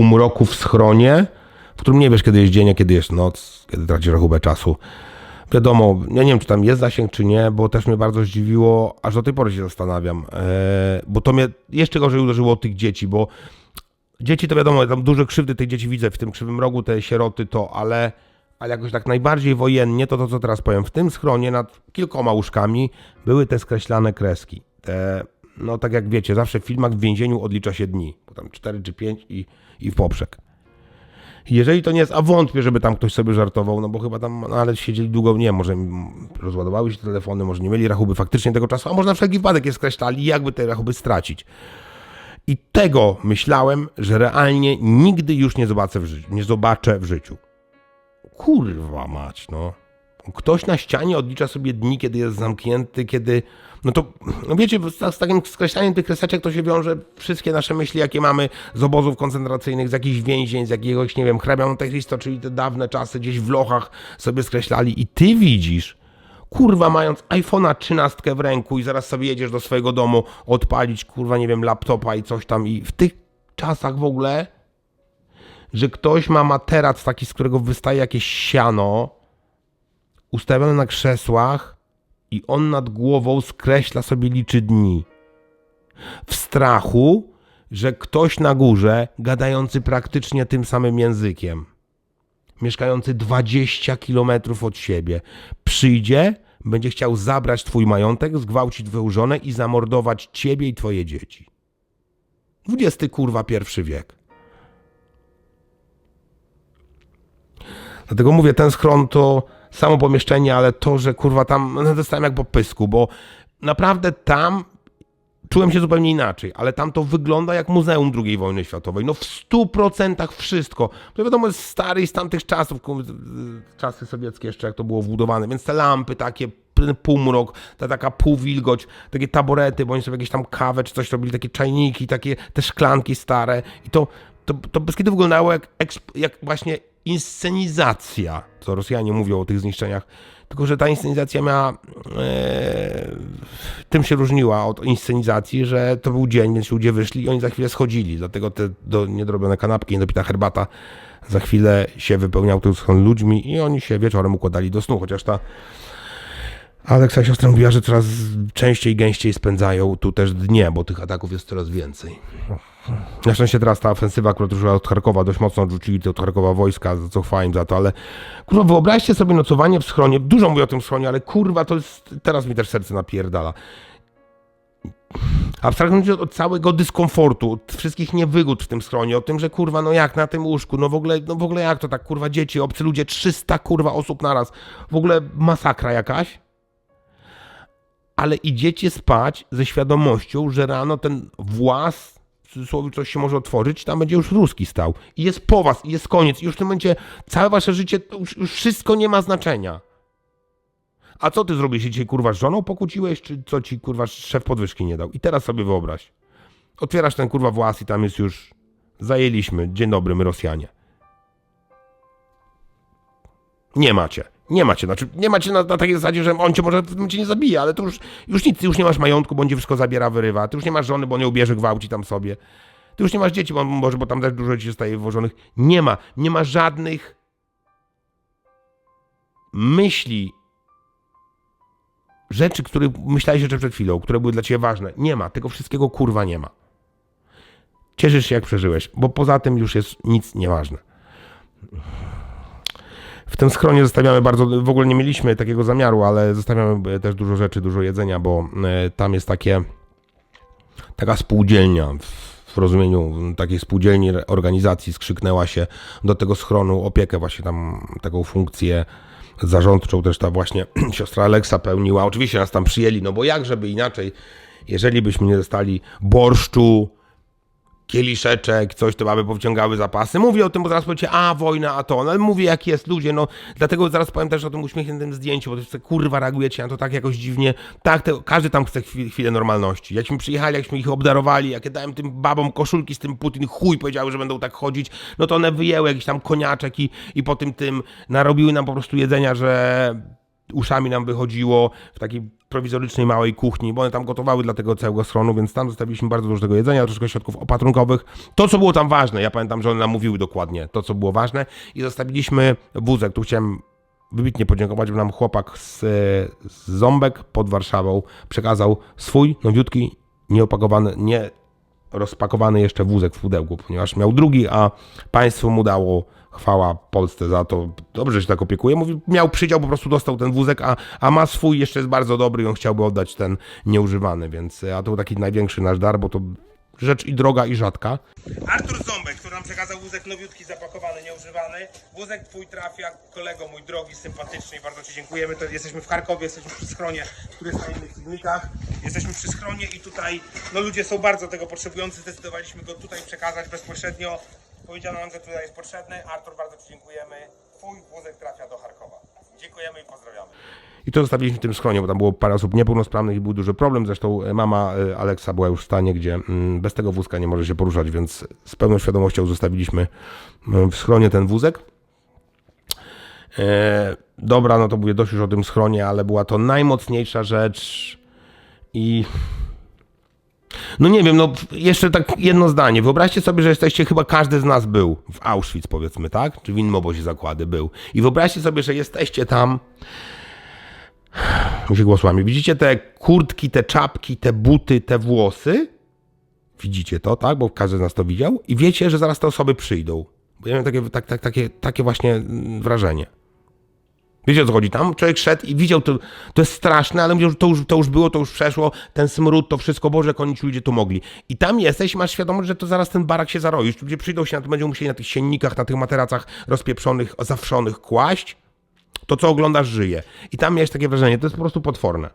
półmroku w schronie, w którym nie wiesz, kiedy jest dzień, a kiedy jest noc, kiedy tracisz rachubę czasu. Wiadomo, ja nie wiem, czy tam jest zasięg, czy nie, bo też mnie bardzo zdziwiło, aż do tej pory się zastanawiam, e, bo to mnie jeszcze gorzej uderzyło od tych dzieci, bo dzieci to wiadomo, tam duże krzywdy tych dzieci widzę w tym krzywym rogu, te sieroty to, ale, ale jakoś tak najbardziej wojennie, to to co teraz powiem, w tym schronie nad kilkoma łóżkami były te skreślane kreski. Te, no tak jak wiecie, zawsze w filmach w więzieniu odlicza się dni, bo tam 4 czy 5 i, i w poprzek. Jeżeli to nie jest, a wątpię, żeby tam ktoś sobie żartował, no bo chyba tam, no ale siedzieli długo, nie, może rozładowały się telefony, może nie mieli rachuby faktycznie tego czasu, a może na wszelki wypadek je skreślali, jakby te rachuby stracić. I tego myślałem, że realnie nigdy już nie zobaczę w życiu. Nie zobaczę w życiu. Kurwa mać, no. Ktoś na ścianie odlicza sobie dni, kiedy jest zamknięty, kiedy. No to, no wiecie, z, z takim skreślaniem tych kreseczek to się wiąże wszystkie nasze myśli, jakie mamy z obozów koncentracyjnych, z jakichś więzień, z jakiegoś, nie wiem, hrabia Monte Cristo, czyli te dawne czasy gdzieś w lochach sobie skreślali. I ty widzisz, kurwa, mając iPhone'a 13 w ręku i zaraz sobie jedziesz do swojego domu odpalić, kurwa, nie wiem, laptopa i coś tam i w tych czasach w ogóle, że ktoś ma materac taki, z którego wystaje jakieś siano, ustawiony na krzesłach i on nad głową skreśla sobie liczy dni. W strachu, że ktoś na górze, gadający praktycznie tym samym językiem, mieszkający 20 kilometrów od siebie, przyjdzie, będzie chciał zabrać twój majątek, zgwałcić twoją żonę i zamordować ciebie i twoje dzieci. Dwudziesty kurwa pierwszy wiek. Dlatego mówię, ten schron to samo pomieszczenie, ale to, że kurwa tam no, dostałem jak po pysku, bo naprawdę tam czułem się zupełnie inaczej, ale tam to wygląda jak muzeum II wojny światowej. No w stu procentach wszystko. To wiadomo jest stary i z tamtych czasów, czasy sowieckie jeszcze jak to było wbudowane, więc te lampy takie, półmrok, ta taka półwilgoć, takie taborety, bo sobie jakieś tam kawę czy coś robili, takie czajniki, takie te szklanki stare i to, to, to bez kiedy wyglądało jak, jak właśnie inscenizacja, co Rosjanie mówią o tych zniszczeniach, tylko że ta inscenizacja miała, e, tym się różniła od inscenizacji, że to był dzień, więc ludzie wyszli i oni za chwilę schodzili, dlatego te do, niedorobione kanapki, niedopita herbata za chwilę się wypełniał schron ludźmi i oni się wieczorem układali do snu, chociaż ta Aleksa siostra mówiła, że coraz częściej, gęściej spędzają tu też dnie, bo tych ataków jest coraz więcej. Na szczęście teraz ta ofensywa, która ruszyła od Charkowa, dość mocno odrzucili te od Charkowa wojska, co im za to, ale kurwa, wyobraźcie sobie nocowanie w schronie, dużo mówię o tym schronie, ale kurwa, to jest, teraz mi też serce napierdala. Abstrahując od, od całego dyskomfortu, od wszystkich niewygód w tym schronie, o tym, że kurwa, no jak na tym łóżku, no w ogóle, no w ogóle jak to tak, kurwa, dzieci, obcy ludzie, 300 kurwa osób naraz, w ogóle masakra jakaś ale idziecie spać ze świadomością, że rano ten włas, w cudzysłowie coś się może otworzyć, tam będzie już ruski stał. I jest po was, i jest koniec. I już w tym momencie całe wasze życie, już, już wszystko nie ma znaczenia. A co ty zrobiłeś? Się dzisiaj kurwa z żoną pokłóciłeś, czy co ci kurwa szef podwyżki nie dał? I teraz sobie wyobraź. Otwierasz ten kurwa włas i tam jest już... Zajęliśmy. Dzień dobry, my Rosjanie. Nie macie. Nie macie, znaczy nie macie na, na takiej zasadzie, że on cię może w tym momencie nie zabije, ale to już, już nic, ty już nie masz majątku, bo on ci wszystko zabiera, wyrywa, ty już nie masz żony, bo ją ubierze, gwałci tam sobie, ty już nie masz dzieci, bo może, bo tam też dużo dzieci zostaje wywożonych. Nie ma, nie ma żadnych myśli, rzeczy, które myślałeś jeszcze przed chwilą, które były dla ciebie ważne. Nie ma, tego wszystkiego kurwa nie ma. Cieszysz się jak przeżyłeś, bo poza tym już jest nic nieważne. W tym schronie zostawiamy bardzo, w ogóle nie mieliśmy takiego zamiaru, ale zostawiamy e, też dużo rzeczy, dużo jedzenia, bo e, tam jest takie, taka spółdzielnia, w- rozumieniu takiej spółdzielni, organizacji skrzyknęła się do tego schronu opiekę, właśnie tam taką funkcję zarządczą też ta właśnie siostra Aleksa pełniła. Oczywiście nas tam przyjęli, no bo jak żeby inaczej, jeżeli byśmy nie dostali borszczu, kieliszeczek, coś, to mamy powciągały zapasy. Mówię o tym, bo zaraz powiecie, a wojna, a to, no, ale mówię jak jest, ludzie, no, dlatego zaraz powiem też o tym uśmiechniętym zdjęciu, bo to jest, kurwa, reagujecie na to tak jakoś dziwnie, tak, te, każdy tam chce chwil, chwilę normalności. Jakśmy przyjechali, jakśmy ich obdarowali, jak ja dałem tym babom koszulki z tym Putin, chuj powiedziały, że będą tak chodzić, no to one wyjęły jakiś tam koniaczek i, i po tym tym narobiły nam po prostu jedzenia, że uszami nam wychodziło w takiej prowizorycznej małej kuchni, bo one tam gotowały dla tego całego schronu, więc tam zostawiliśmy bardzo dużo tego jedzenia, troszkę środków opatrunkowych. To, co było tam ważne, ja pamiętam, że one nam mówiły dokładnie to, co było ważne i zostawiliśmy wózek. Tu chciałem wybitnie podziękować, bo nam chłopak z, z Ząbek pod Warszawą przekazał swój nowiutki, nieopakowany, nie rozpakowany jeszcze wózek w pudełku, ponieważ miał drugi, a państwu mu dało chwała Polsce za to. Dobrze się tak opiekuje. Mówi, miał przydział, po prostu dostał ten wózek, a, a ma swój, jeszcze jest bardzo dobry i on chciałby oddać ten nieużywany, więc a to był taki największy nasz dar, bo to rzecz i droga, i rzadka. Artur Ząbek, który nam przekazał wózek nowiutki, zapakowany, nieużywany. Wózek twój trafia, kolego mój drogi, sympatyczny i bardzo Ci dziękujemy. To jesteśmy w Charkowie, jesteśmy przy schronie, który jest na innych filmikach. Jesteśmy przy schronie i tutaj, no ludzie są bardzo tego potrzebujący, zdecydowaliśmy go tutaj przekazać bezpośrednio. Powiedziano nam, że tutaj jest potrzebny. Artur, bardzo Ci dziękujemy. Twój wózek trafia do. Dziękujemy i pozdrawiamy. I to zostawiliśmy w tym schronie, bo tam było parę osób niepełnosprawnych i był duży problem. Zresztą e, mama e, Aleksa była już w stanie, gdzie mm, bez tego wózka nie może się poruszać, więc z pełną świadomością zostawiliśmy mm, w schronie ten wózek. E, dobra, no to mówię dość już o tym schronie, ale była to najmocniejsza rzecz i no nie wiem, no jeszcze tak jedno zdanie. Wyobraźcie sobie, że jesteście, chyba każdy z nas był w Auschwitz, powiedzmy, tak? Czy w innym obozie zakłady był. I wyobraźcie sobie, że jesteście tam. Muszę głosłami. Widzicie te kurtki, te czapki, te buty, te włosy? Widzicie to, tak? Bo każdy z nas to widział. I wiecie, że zaraz te osoby przyjdą. Bo ja miałem takie, tak, tak, takie, takie właśnie mm, wrażenie. Wiecie o co chodzi? Tam człowiek szedł i widział, to, to jest straszne, ale mówił, że to już, to już było, to już przeszło, ten smród, to wszystko, Boże, jak oni ci ludzie to mogli. I tam jesteś masz świadomość, że to zaraz ten barak się zaroi. Ludzie przyjdą się na to, będą musieli na tych siennikach, na tych materacach rozpieprzonych, zawszonych kłaść. To, co oglądasz, żyje. I tam miałeś takie wrażenie, to jest po prostu potworne.